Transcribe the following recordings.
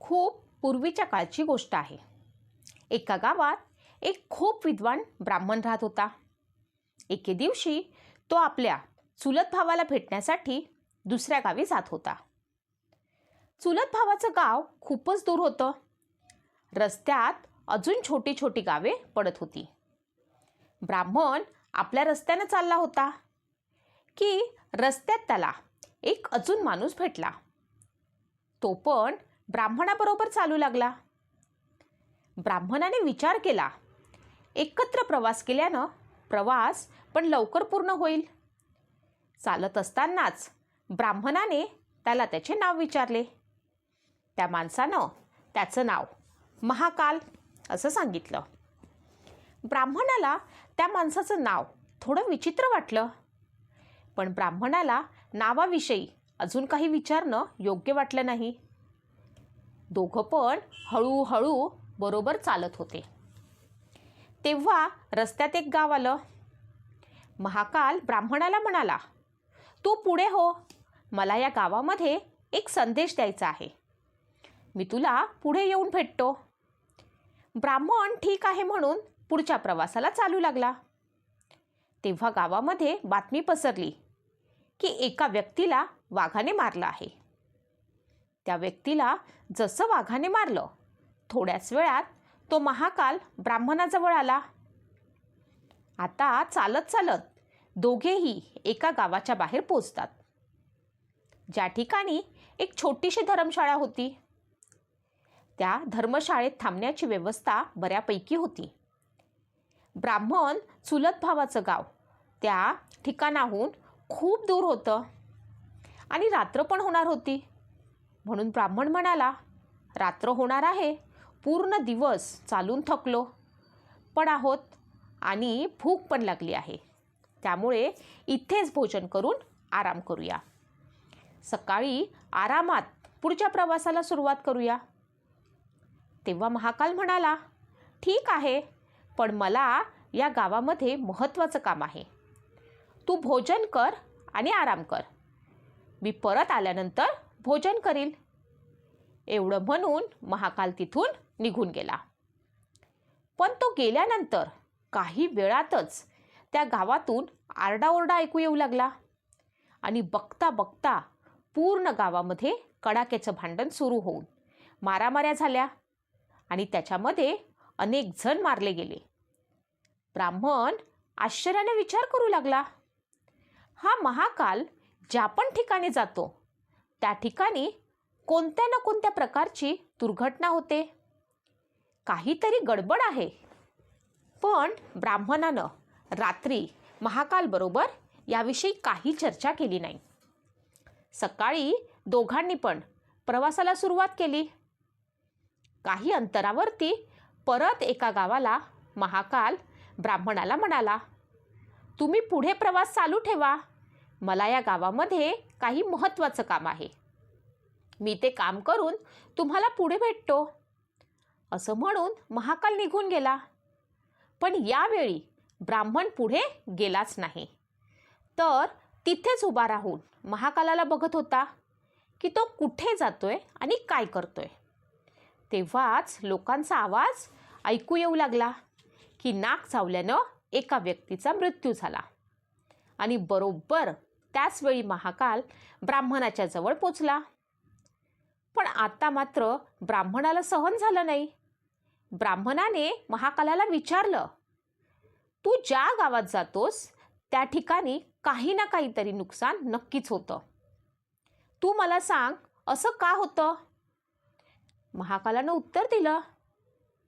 खूप पूर्वीच्या काळची गोष्ट आहे. एका गावात एक खूप विद्वान ब्राह्मण राहत होता. एके दिवशी तो आपल्या चुलत भावाला भेटण्यासाठी दुसऱ्या गावी जात होता. चुलत भावाचं गाव खूपच दूर होतं. रस्त्यात अजून छोटी छोटी गावे पडत होती. ब्राह्मण आपल्या रस्त्यानं चालला होता. की रस्त्यात त्याला एक अजून माणूस भेटला. तो पण ब्राह्मणाबरोबर चालू लागला. ब्राह्मणाने विचार केला. एकत्र प्रवास केल्यानं प्रवास पण लवकर पूर्ण होईल. चालत असतानाच ब्राह्मणाने त्याला त्याचे नाव विचारले. त्या माणसानं त्याचं नाव महाकाल असं सांगितलं. ब्राह्मणाला त्या माणसाचं नाव थोडं विचित्र वाटलं. पण ब्राह्मणाला नावाविषयी अजून काही विचारणं योग्य वाटलं नाही. दोघं पण हळूहळू बरोबर चालत होते. तेव्हा रस्त्यात एक गाव आलं. महाकाल ब्राह्मणाला म्हणाला तू पुढे हो. मला या गावामध्ये एक संदेश द्यायचा आहे. मी तुला पुढे येऊन भेटतो. ब्राह्मण ठीक आहे म्हणून पुढच्या प्रवासाला चालू लागला. तेव्हा गावामध्ये बातमी पसरली की एका व्यक्तीला वाघाने मारलं आहे. त्या व्यक्तीला जसं वाघाने मारलं थोड्याच वेळात तो महाकाल ब्राह्मणाजवळ आला. आता चालत चालत दोघेही एका गावाच्या बाहेर पोचतात ज्या ठिकाणी एक छोटीशी धर्मशाळा होती. त्या धर्मशाळेत थांबण्याची व्यवस्था बऱ्यापैकी होती. ब्राह्मण चुलत भावाचं गाव त्या ठिकाणाहून खूप दूर होतं आणि रात्र पण होणार होती. म्हणून ब्राह्मण म्हणाला रात्र होणार आहे. पूर्ण दिवस चालून थकलो. पण आहोत आणि भूक पण लागली आहे. त्यामुळे इथेच भोजन करून आराम करूया. सकाळी आरामात पुढच्या प्रवासाला सुरुवात करूया. तेव्हा महाकाल म्हणाला ठीक आहे पण मला या गावामध्ये महत्त्वाचं काम आहे. तू भोजन कर आणि आराम कर. मी परत आल्यानंतर भोजन करील. एवढं म्हणून महाकाल तिथून निघून गेला. पण तो गेल्यानंतर काही वेळातच त्या गावातून आरडाओरडा ऐकू येऊ लागला आणि बघता बघता पूर्ण गावामध्ये कडाक्याचं भांडण सुरू होऊन मारामाऱ्या झाल्या आणि त्याच्यामध्ये अनेक जण मारले गेले. ब्राह्मण आश्चर्याने विचार करू लागला हा महाकाल ज्या पण ठिकाणी जातो त्या ठिकाणी कोणत्या ना कोणत्या प्रकारची दुर्घटना होते? काहीतरी गडबड आहे. पण ब्राह्मणानं रात्री महाकालबरोबर याविषयी काही चर्चा केली नाही. सकाळी दोघांनी पण प्रवासाला सुरुवात केली. काही अंतरावरती परत एका गावाला महाकाल ब्राह्मणाला म्हणाला तुम्ही पुढे प्रवास चालू ठेवा. मला या गावामध्ये काही महत्त्वाचं काम आहे. मी ते काम करून तुम्हाला पुढे भेटतो. असं म्हणून महाकाल निघून गेला. पण यावेळी ब्राह्मण पुढे गेलाच नाही. तर तिथेच उभा राहून महाकालाला बघत होता की तो कुठे जातोय आणि काय करतोय. तेव्हाच लोकांचा आवाज ऐकू येऊ लागला की नाक चावल्यानं एका व्यक्तीचा मृत्यू झाला. आणि बरोबर त्याचवेळी महाकाल ब्राह्मणाच्या जवळ पोचला. पण आता मात्र ब्राह्मणाला सहन झालं नाही. ब्राह्मणाने महाकालाला विचारलं तू ज्या गावात जातोस त्या ठिकाणी काही ना काहीतरी नुकसान नक्कीच होतं. तू मला सांग असं का होतं? महाकालानं उत्तर दिलं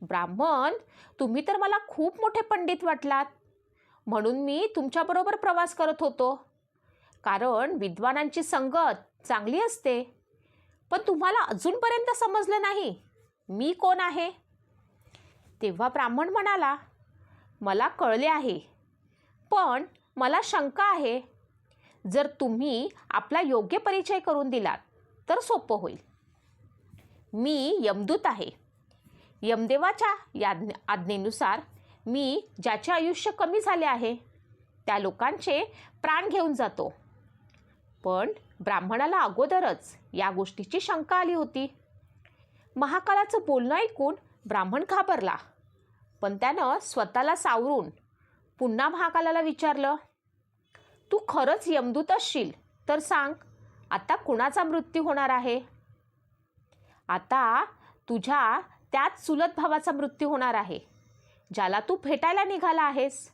ब्राह्मण तुम्ही तर मला खूप मोठे पंडित वाटलात. म्हणून मी तुमच्याबरोबर प्रवास करत होतो. कारण विद्वानांची संगत चांगली असते. पण तुम्हाला अजूनपर्यंत समजलं नाही मी कोण आहे? तेव्हा ब्राह्मण म्हणाला मला कळले आहे पण मला शंका आहे. जर तुम्ही आपला योग्य परिचय करून दिलात तर सोपं होईल. मी यमदूत आहे. यमदेवाच्या याज्ञ आज्ञेनुसार मी ज्याचे आयुष्य कमी झाले आहे त्या लोकांचे प्राण घेऊन जातो. पण ब्राह्मणाला अगोदरच या गोष्टीची शंका आली होती. महाकालाचं बोलणं ऐकून ब्राह्मण घाबरला पण त्यानं स्वतःला सावरून पुन्हा महाकालाला विचारलं तू खरंच यमदूत असशील तर सांग आता कुणाचा मृत्यू होणार आहे? आता तुझ्या त्याच चुलत भावाचा मृत्यू होणार आहे ज्याला तू भेटायला निघाला आहेस.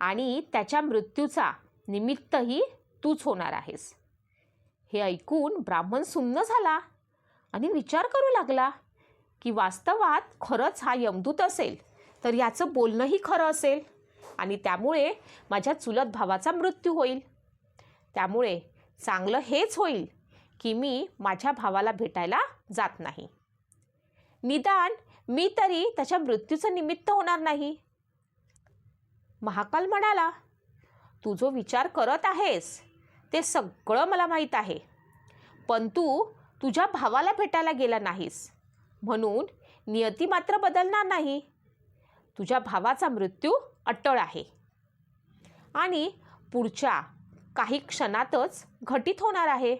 आणि त्याच्या मृत्यूचा निमित्तही तूच होणार आहेस. हे ऐकून ब्राह्मण सुन्न झाला आणि विचार करू लागला की वास्तवात खरंच हा यमदूत असेल तर याचं बोलणंही खरं असेल आणि त्यामुळे माझ्या चुलत भावाचा मृत्यू होईल. त्यामुळे चांगलं हेच होईल की मी माझ्या भावाला भेटायला जात नाही. निदान मी तरी त्याच्या मृत्यूचं निमित्त होणार नाही. महाकाल म्हणाला तू जो विचार करत आहेस ते सगळं मला माहीत आहे. पण तू तुझ्या भावाला भेटायला गेला नाहीस. म्हणून नियती मात्र बदलणार नाही. तुझ्या भावाचा मृत्यू अटळ आहे. आणि पुढच्या काही क्षणातच घटित होणार आहे.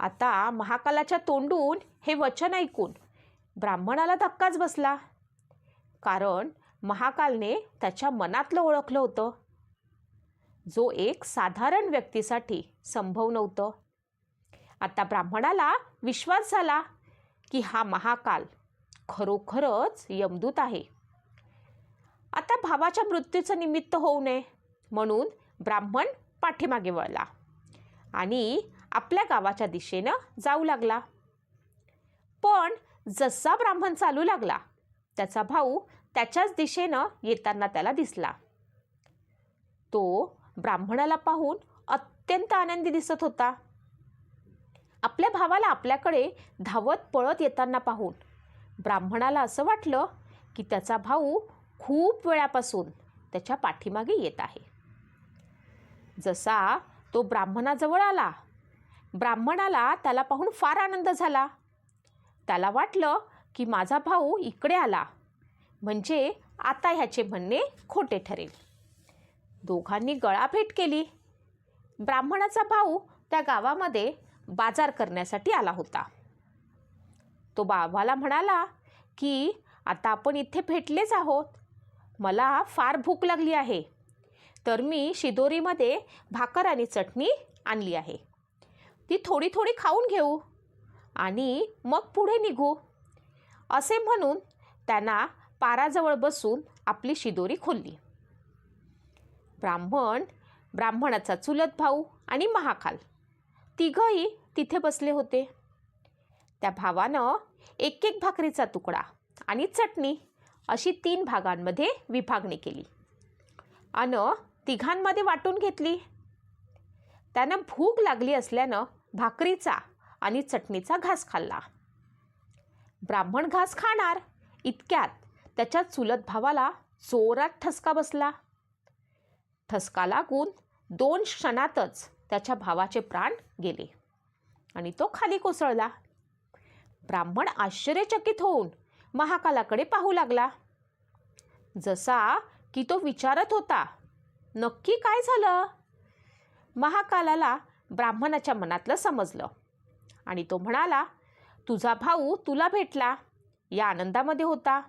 आता महाकालाच्या तोंडून हे वचन ऐकून ब्राह्मणाला धक्काच बसला. कारण महाकालने त्याच्या मनातलं ओळखलं होतं. जो एक साधारण व्यक्तीसाठी संभव नव्हतं. आता ब्राह्मणाला विश्वास झाला की हा महाकाल खरोखरच यमदूत आहे. आता भावाच्या मृत्यूचं निमित्त होऊ नये म्हणून ब्राह्मण पाठीमागे वळला आणि आपल्या गावाच्या दिशेनं जाऊ लागला. पण जसा ब्राह्मण चालू लागला त्याचा भाऊ त्याच्याच दिशेनं येताना त्याला दिसला. तो ब्राह्मणाला पाहून अत्यंत आनंदी दिसत होता. आपल्या भावाला आपल्याकडे धावत पळत येताना पाहून ब्राह्मणाला असं वाटलं की त्याचा भाऊ खूप वेळापासून त्याच्या पाठीमागे येत आहे. जसा तो ब्राह्मणाजवळ आला ब्राह्मणाला त्याला पाहून फार आनंद झाला. त्याला वाटलं की माझा भाऊ इकडे आला म्हणजे आता ह्याचे म्हणणे खोटे ठरेल. दोघांनी गळाभेट केली. ब्राह्मणाचा भाऊ त्या गावामध्ये बाजार करण्यासाठी आला होता. तो बाबाला म्हणाला की आता आपण इथे भेटलेच आहोत. मला फार भूक लागली आहे. तर मी शिदोरीमध्ये भाकर आणि चटणी आणली आहे. ती थोडी थोडी खाऊन घेऊ आणि मग पुढे निघू. असे म्हणून त्यांना पाराजवळ बसून आपली शिदोरी खोलली. ब्राह्मण ब्राह्मणाचा चुलत भाऊ आणि महाकाल. तिघंही तिथे बसले होते. त्या भावानं एक एक भाकरीचा तुकडा आणि चटणी अशी तीन भागांमध्ये विभागणी केली. अन तिघांमध्ये वाटून घेतली. त्यानं भूक लागली असल्यानं भाकरीचा आणि चटणीचा घास खाल्ला. ब्राह्मण घास खाणार इतक्यात त्याच्या चुलत भावाला जोरात ठसका बसला. ठसका लागून दोन क्षणातच त्याच्या भावाचे प्राण गेले आणि तो खाली कोसळला. ब्राह्मण आश्चर्यचकित होऊन महाकालाकडे पाहू लागला. जसा की तो विचारत होता नक्की काय झालं? महाकालाला ब्राह्मणाच्या मनातलं समजलं आणि तो म्हणाला तुझा भाऊ तुला भेटला. या आनंदामध्ये होता.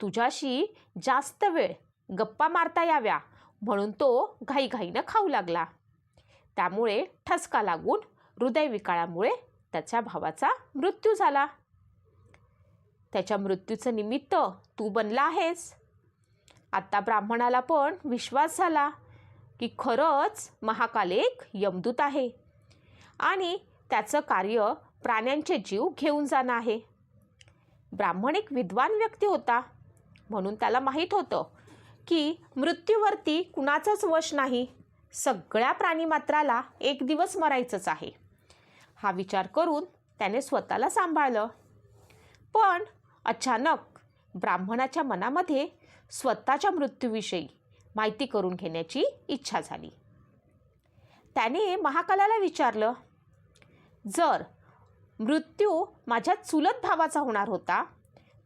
तुझ्याशी जास्त वेळ गप्पा मारता याव्या म्हणून तो घाईघाईनं खाऊ लागला. त्यामुळे ठसका लागून हृदयविकारामुळे त्याच्या भावाचा मृत्यू झाला. त्याच्या मृत्यूचं निमित्त तू बनला आहेस. आता ब्राह्मणाला पण विश्वास झाला की खरंच महाकाल एक यमदूत आहे आणि त्याचं कार्य प्राण्यांचे जीव घेऊन जाणं आहे. ब्राह्मण एक विद्वान व्यक्ती होता म्हणून त्याला माहीत होतं की मृत्यूवरती कुणाचाच वश नाही. सगळ्या प्राणीमात्राला एक दिवस मरायचंच आहे. हा विचार करून त्याने स्वतःला सांभाळलं. पण अचानक ब्राह्मणाच्या मनामध्ये स्वतःच्या मृत्यूविषयी माहिती करून घेण्याची इच्छा झाली. त्याने महाकालाला विचारलं जर मृत्यू माझ्या चुलत भावाचा होणार होता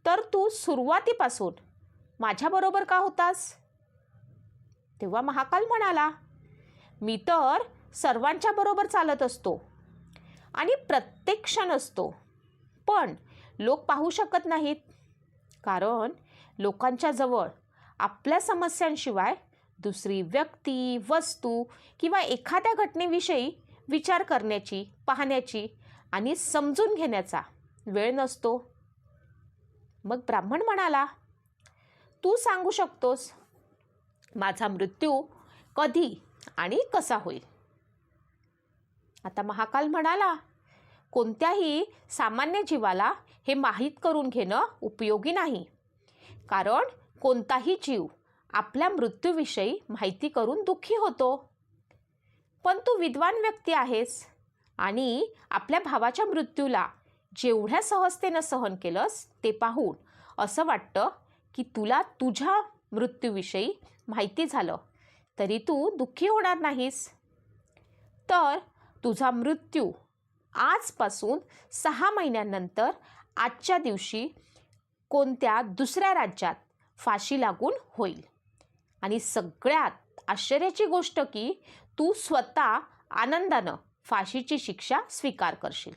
तर तू सुरुवातीपासून माझ्याबरोबर का होतास? तेव्हा महाकाल म्हणाला मी तर सर्वांच्या बरोबर चालत असतो आणि प्रत्येक क्षण असतो पण लोक पाहू शकत नाहीत. कारण लोकांच्या जवळ आपल्या समस्यांशिवाय दुसरी व्यक्ती वस्तू किंवा एखाद्या घटनेविषयी विचार करण्याची पाहण्याची आणि समजून घेण्याचा वेळ नसतो. मग ब्राह्मण म्हणाला तू सांगू शकतोस? माझा मृत्यू कधी आणि कसा होईल? आता महाकाल म्हणाला कोणत्याही सामान्य जीवाला हे माहीत करून घेणं उपयोगी नाही. कारण कोणताही जीव आपल्या मृत्यूविषयी माहिती करून दुःखी होतो. पण तू विद्वान व्यक्ती आहेस आणि आपल्या भावाच्या मृत्यूला जेवढ्या सहजतेनं सहन केलंस ते पाहून असं वाटतं की तुला तुझ्या मृत्यूविषयी माहिती झालं तरी तू दुःखी होणार नाहीस. तर तुझा मृत्यू आजपासून सहा महिन्यानंतर आजच्या दिवशी कोणत्या दुसऱ्या राज्यात फाशी लागून होईल? आणि सगळ्यात आश्चर्याची गोष्ट की तू स्वतः आनंदानं फाशीची शिक्षा स्वीकार करशील.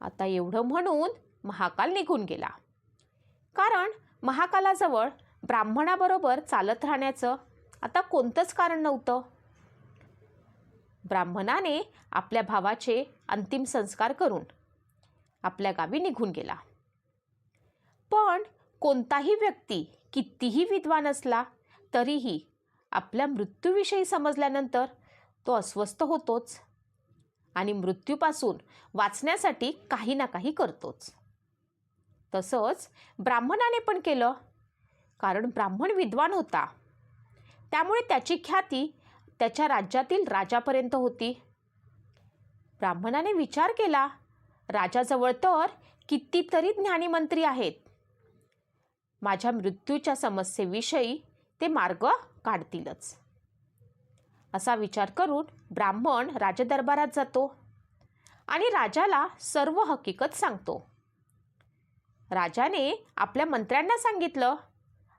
आता एवढं म्हणून महाकाल निघून गेला. कारण महाकालाजवळ ब्राह्मणाबरोबर चालत राहण्याचं आता कोणतंच कारण नव्हतं. ब्राह्मणाने आपल्या भावाचे अंतिम संस्कार करून आपल्या गावी निघून गेला. पण कोणताही व्यक्ती कितीही विद्वान असला तरीही आपल्या मृत्यूविषयी समजल्यानंतर तो अस्वस्थ होतोच आणि मृत्यूपासून वाचण्यासाठी काही ना काही करतोच. तसंच ब्राह्मणाने पण केलं. कारण ब्राह्मण विद्वान होता. त्यामुळे त्याची ख्याती त्याच्या राज्यातील राजापर्यंत होती. ब्राह्मणाने विचार केला राजाजवळ तर कितीतरी ज्ञानीमंत्री आहेत. माझ्या मृत्यूच्या समस्येविषयी ते मार्ग काढतीलच. असा विचार करून ब्राह्मण राजदरबारात जातो आणि राजाला सर्व हकीकत सांगतो. राजाने आपल्या मंत्र्यांना सांगितलं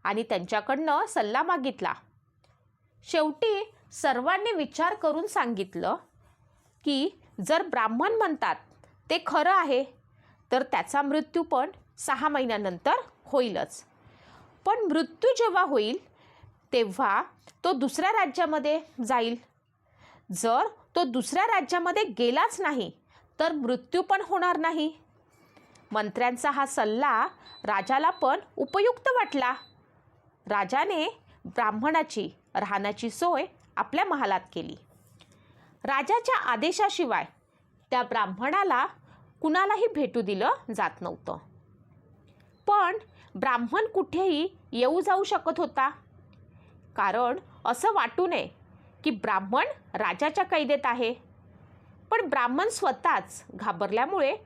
आणि त्यांच्याकडनं सल्ला मागितला. शेवटी सर्वांनी विचार करून सांगितलं की जर ब्राह्मण म्हणतात ते खरं आहे तर त्याचा मृत्यू पण सहा महिन्यानंतर होईलच. पण मृत्यू जेव्हा होईल तेव्हा तो दुसऱ्या राज्यामध्ये जाईल. जर तो दुसऱ्या राज्यामध्ये गेलाच नाही तर मृत्यू पण होणार नाही. मंत्र्यांचा हा सल्ला राजाला पण उपयुक्त वाटला. राजाने ब्राह्मणाची राहण्याची सोय आपल्या महालात केली. राजाच्या आदेशाशिवाय त्या ब्राह्मणाला कुणालाही भेटू दिलं जात नव्हतं. पण ब्राह्मण कुठेही येऊ जाऊ शकत होता. कारण असं वाटू नये की ब्राह्मण राजाच्या कैदेत आहे. पण ब्राह्मण स्वतःच घाबरल्यामुळे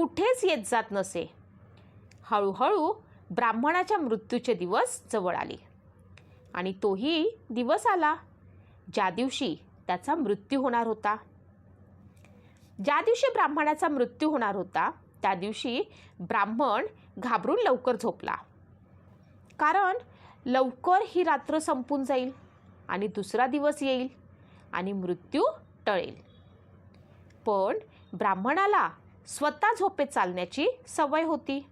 कुठेच येत जात नसे. हळूहळू ब्राह्मणाच्या मृत्यूचे दिवस जवळ आले. आणि तोही दिवस आला ज्या दिवशी त्याचा मृत्यू होणार होता. ज्या दिवशी ब्राह्मणाचा मृत्यू होणार होता त्या दिवशी ब्राह्मण घाबरून लवकर झोपला. कारण लवकर ही रात्र संपून जाईल आणि दुसरा दिवस येईल आणि मृत्यू टळेल. पण ब्राह्मणाला स्वतः झोपेत चालण्याची सवय होती.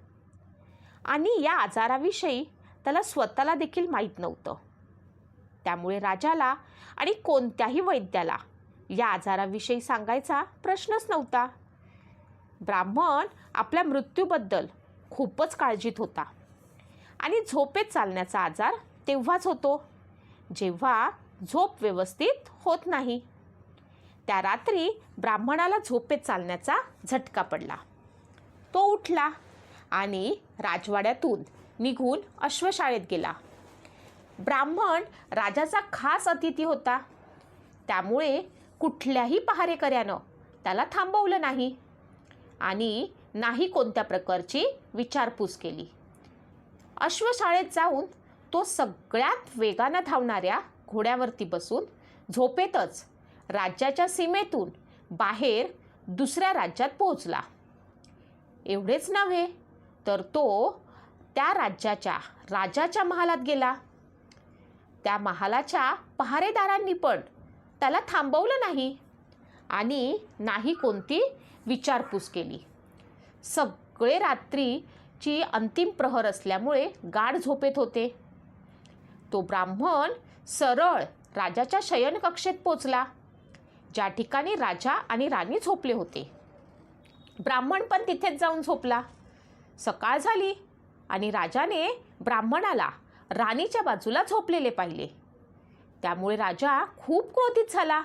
आणि या आजाराविषयी त्याला स्वतःला देखील माहीत नव्हतं. त्यामुळे राजाला आणि कोणत्याही वैद्याला या आजाराविषयी सांगायचा प्रश्नच नव्हता. ब्राह्मण आपल्या मृत्यूबद्दल खूपच काळजीत होता. आणि झोपेत चालण्याचा आजार तेव्हाच होतो. जेव्हा झोप व्यवस्थित होत नाही. त्या रात्री ब्राह्मणाला झोपेत चालण्याचा झटका पडला. तो उठला आणि राजवाड्यातून निघून अश्वशाळेत गेला. ब्राह्मण राजाचा खास अतिथी होता. त्यामुळे कुठल्याही पहारेकऱ्यानं त्याला थांबवलं नाही आणि नाही कोणत्या प्रकारची विचारपूस केली. अश्वशाळेत जाऊन तो सगळ्यात वेगानं धावणाऱ्या घोड्यावरती बसून झोपेतच राज्याच्या सीमेतून बाहेर दुसऱ्या राज्यात पोहोचला. एवढेच नव्हे तर तो त्या राज्याच्या राजाच्या महालात गेला. त्या महालाच्या पहारेदारांनी पण त्याला थांबवलं नाही आणि नाही कोणती विचारपूस केली. सगळे रात्रीची अंतिम प्रहर असल्यामुळे गाढ झोपेत होते. तो ब्राह्मण सरळ राजाच्या शयनकक्षेत पोचला. ज्या ठिकाणी राजा आणि राणी झोपले होते. ब्राह्मण पण तिथेच जाऊन झोपला. सकाळ झाली आणि राजाने ब्राह्मणाला राणीच्या बाजूला झोपलेले पाहिले. त्यामुळे राजा खूप क्रोधित झाला.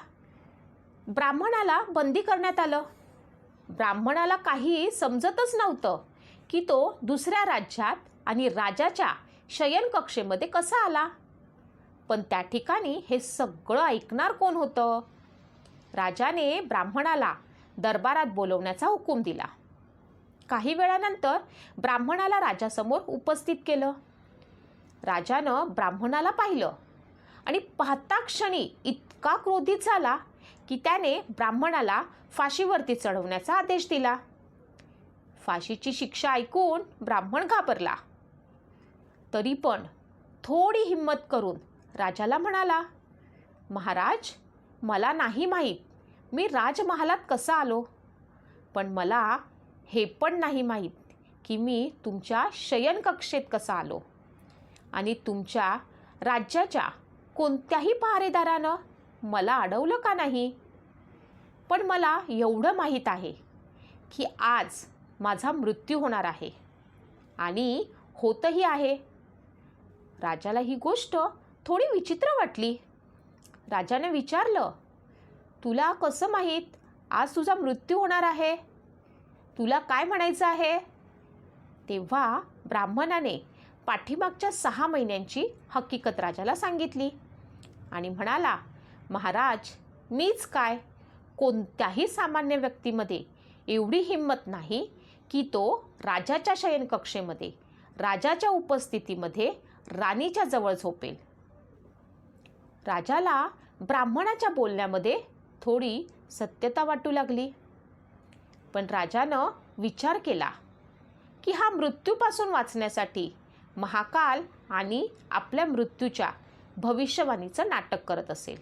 ब्राह्मणाला बंदी करण्यात आलं. ब्राह्मणाला काही समजतच नव्हतं की तो दुसऱ्या राज्यात आणि राजाच्या शयनकक्षेमध्ये कसा आला. पण त्या ठिकाणी हे सगळं ऐकणार कोण होतं? राजाने ब्राह्मणाला दरबारात बोलवण्याचा हुकूम दिला. काही वेळानंतर ब्राह्मणाला राजासमोर उपस्थित केलं. राजानं ब्राह्मणाला पाहिलं आणि पाहता क्षणी इतका क्रोधित झाला की त्याने ब्राह्मणाला फाशीवरती चढवण्याचा आदेश दिला. फाशीची शिक्षा ऐकून ब्राह्मण घाबरला. तरी पण थोडी हिंमत करून राजाला म्हणाला महाराज मला नाही माहीत. मी राजमहालात कसा आलो? पण मला हे पण नाही माहीत की मी तुमच्या शयनकक्षेत कसा आलो. आणि तुमच्या राज्याच्या कोणत्याही पहारेदारानं मला अडवलं का नाही? पण मला एवढं माहीत आहे की आज माझा मृत्यू होणार आहे. आणि होतही आहे. राजाला ही गोष्ट थोडी विचित्र वाटली. राजाने विचारलं तुला कसं माहीत? आज तुझा मृत्यू होणार आहे. तुला काय म्हणायचं आहे? तेव्हा ब्राह्मणाने पाठीमागच्या सहा महिन्यांची हकीकत राजाला सांगितली आणि म्हणाला महाराज मीच काय? कोणत्याही सामान्य व्यक्तीमध्ये एवढी हिंमत नाही की तो राजाच्या शयनकक्षेमध्ये राजाच्या उपस्थितीमध्ये राणीच्या जवळ झोपेल. राजाला ब्राह्मणाच्या बोलण्यामध्ये थोडी सत्यता वाटू लागली. पण राजानं विचार केला की हा मृत्यूपासून वाचण्यासाठी महाकाल आणि आपल्या मृत्यूच्या भविष्यवाणीचं नाटक करत असेल.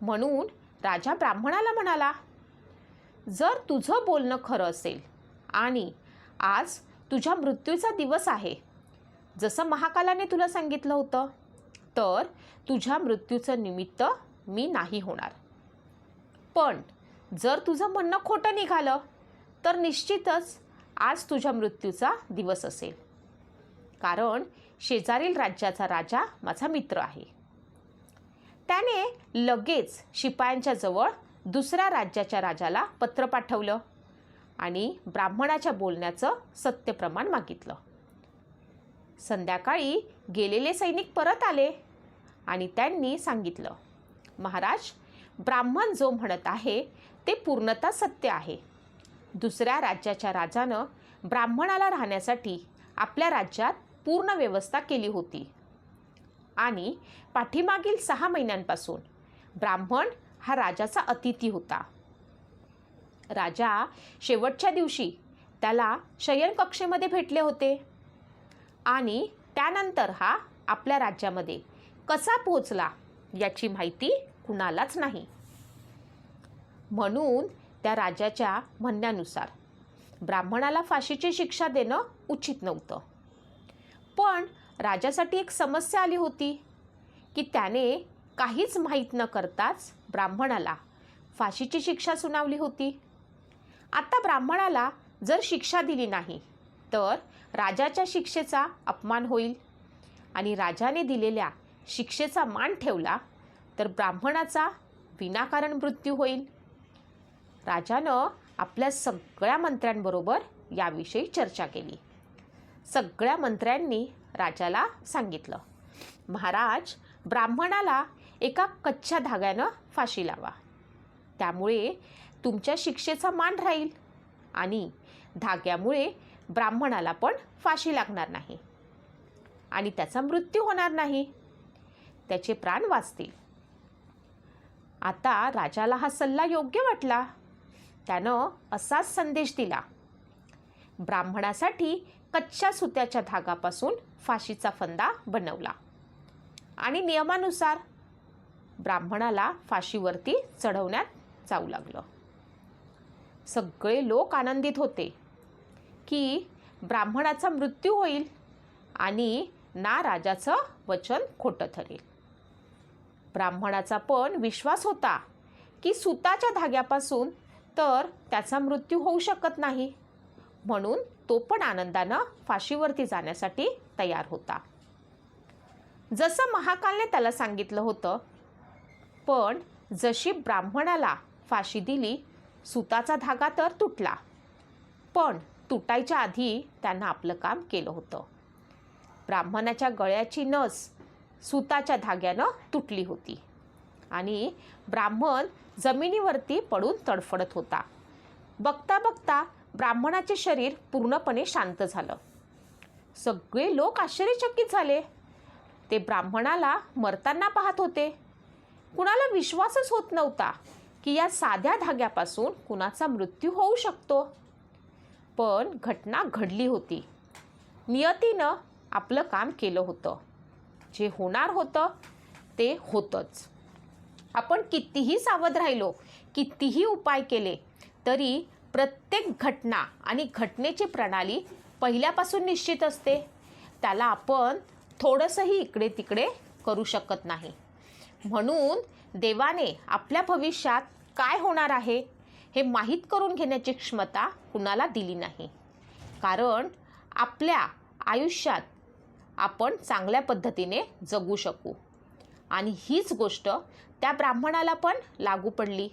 म्हणून राजा ब्राह्मणाला म्हणाला जर तुझं बोलणं खरं असेल आणि आज तुझ्या मृत्यूचा दिवस आहे जसं महाकालाने तुला सांगितलं होतं तर तुझ्या मृत्यूचं निमित्त मी नाही होणार. पण जर तुझं म्हणणं खोटं निघालं तर निश्चितच आज तुझ्या मृत्यूचा दिवस असेल. कारण शेजारील राज्याचा राजा माझा मित्र आहे. त्याने लगेच शिपायांच्या जवळ दुसऱ्या राज्याच्या राजाला पत्र पाठवलं आणि ब्राह्मणाच्या बोलण्याचं सत्यप्रमाण मागितलं. संध्याकाळी गेलेले सैनिक परत आले. आणि त्यांनी सांगितलं महाराज ब्राह्मण जो म्हणत आहे ते पूर्णतः सत्य आहे. दुसऱ्या राज्याच्या राजानं ब्राह्मणाला राहण्यासाठी आपल्या राज्यात पूर्ण व्यवस्था केली होती. आणि पाठीमागील सहा महिन्यांपासून ब्राह्मण हा राजाचा अतिथी होता. राजा शेवटच्या दिवशी त्याला शयनकक्षेमध्ये भेटले होते आणि त्यानंतर हा आपल्या राज्यामध्ये कसा पोहोचला याची माहिती कुणालाच नाही. म्हणून त्या राजाच्या म्हणण्यानुसार ब्राह्मणाला फाशीची शिक्षा देणं उचित नव्हतं. पण राजासाठी एक समस्या आली होती की त्याने काहीच माहीत न करताच ब्राह्मणाला फाशीची शिक्षा सुनावली होती. आता ब्राह्मणाला जर शिक्षा दिली नाही तर राजाच्या शिक्षेचा अपमान होईल आणि राजाने दिलेल्या शिक्षेचा मान ठेवला तर ब्राह्मणाचा विनाकारण मृत्यू होईल. राजानं आपल्या सगळ्या मंत्र्यांबरोबर याविषयी चर्चा केली. सगळ्या मंत्र्यांनी राजाला सांगितलं महाराज ब्राह्मणाला एका कच्च्या धाग्यानं फाशी लावा. त्यामुळे तुमच्या शिक्षेचा मान राहील आणि धाग्यामुळे ब्राह्मणाला पण फाशी लागणार नाही आणि त्याचा मृत्यू होणार नाही. त्याचे प्राण वाचतील. आता राजाला हा सल्ला योग्य वाटला. त्यानं असाच संदेश दिला. ब्राह्मणासाठी कच्च्या सुत्याच्या धागापासून फाशीचा फंदा बनवला. आणि नियमानुसार ब्राह्मणाला फाशीवरती चढवण्यात जाऊ लागलं. सगळे लोक आनंदित होते की ब्राह्मणाचा मृत्यू होईल आणि ना राजाचं वचन खोटं ठरेल. ब्राह्मणाचा पण विश्वास होता की सुताच्या धाग्यापासून तर त्याचा मृत्यू होऊ शकत नाही. म्हणून तो पण आनंदानं फाशीवरती जाण्यासाठी तयार होता. जसं महाकालने त्याला सांगितलं होतं पण जशी ब्राह्मणाला फाशी दिली सुताचा धागा तर तुटला. पण तुटायच्या आधी त्यानं आपलं काम केलं होतं. ब्राह्मणाच्या गळ्याची नस सुताच्या धाग्यानं तुटली होती. आणि ब्राह्मण जमिनीवरती पडून तडफडत होता. बघता बघता ब्राह्मणाचे शरीर पूर्णपणे शांत झालं. सगळे लोक आश्चर्यचकित झाले. ते ब्राह्मणाला मरताना पाहत होते. कुणाला विश्वासच होत नव्हता की या साध्या धाग्यापासून कुणाचा मृत्यू होऊ शकतो. पण घटना घडली होती. नियतीनं आपलं काम केलं होतं. जे होणार होतं ते होतंच. आपण कितीही सावध राहिलो कितीही उपाय केले तरी प्रत्येक घटना आणि घटनेची प्रणाली पहिल्यापासून निश्चित असते. त्याला आपण थोडंसंही इकडे तिकडे करू शकत नाही. म्हणून देवाने आपल्या भविष्यात काय होणार आहे हे माहीत करून घेण्याची क्षमता कुणाला दिली नाही. कारण आपल्या आयुष्यात आपण चांगल्या पद्धतीने जगू शकू. आणि हीच गोष्ट त्या ब्राह्मणाला पण लागू पडली.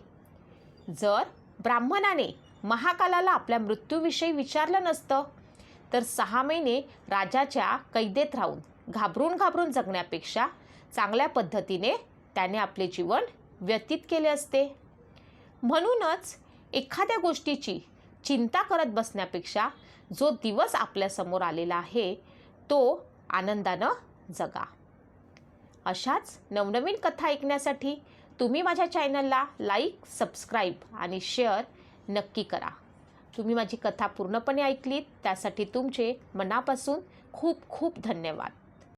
जर ब्राह्मणाने महाकालाला आपल्या मृत्यूविषयी विचारलं नसतं तर सहा महिने राजाच्या कैदेत राहून घाबरून घाबरून जगण्यापेक्षा चांगल्या पद्धतीने त्याने आपले जीवन व्यतीत केले असते. म्हणूनच एखाद्या गोष्टीची चिंता करत बसण्यापेक्षा जो दिवस आपल्यासमोर आलेला आहे तो आनंदानं जगा. अशाच नवनवीन कथा ऐकण्यासाठी तुम्ही माझ्या चॅनलला लाईक सबस्क्राईब आणि शेअर नक्की करा. तुम्ही माझी कथा पूर्णपणे ऐकलीत त्यासाठी तुमचे मनापासून खूप खूप धन्यवाद.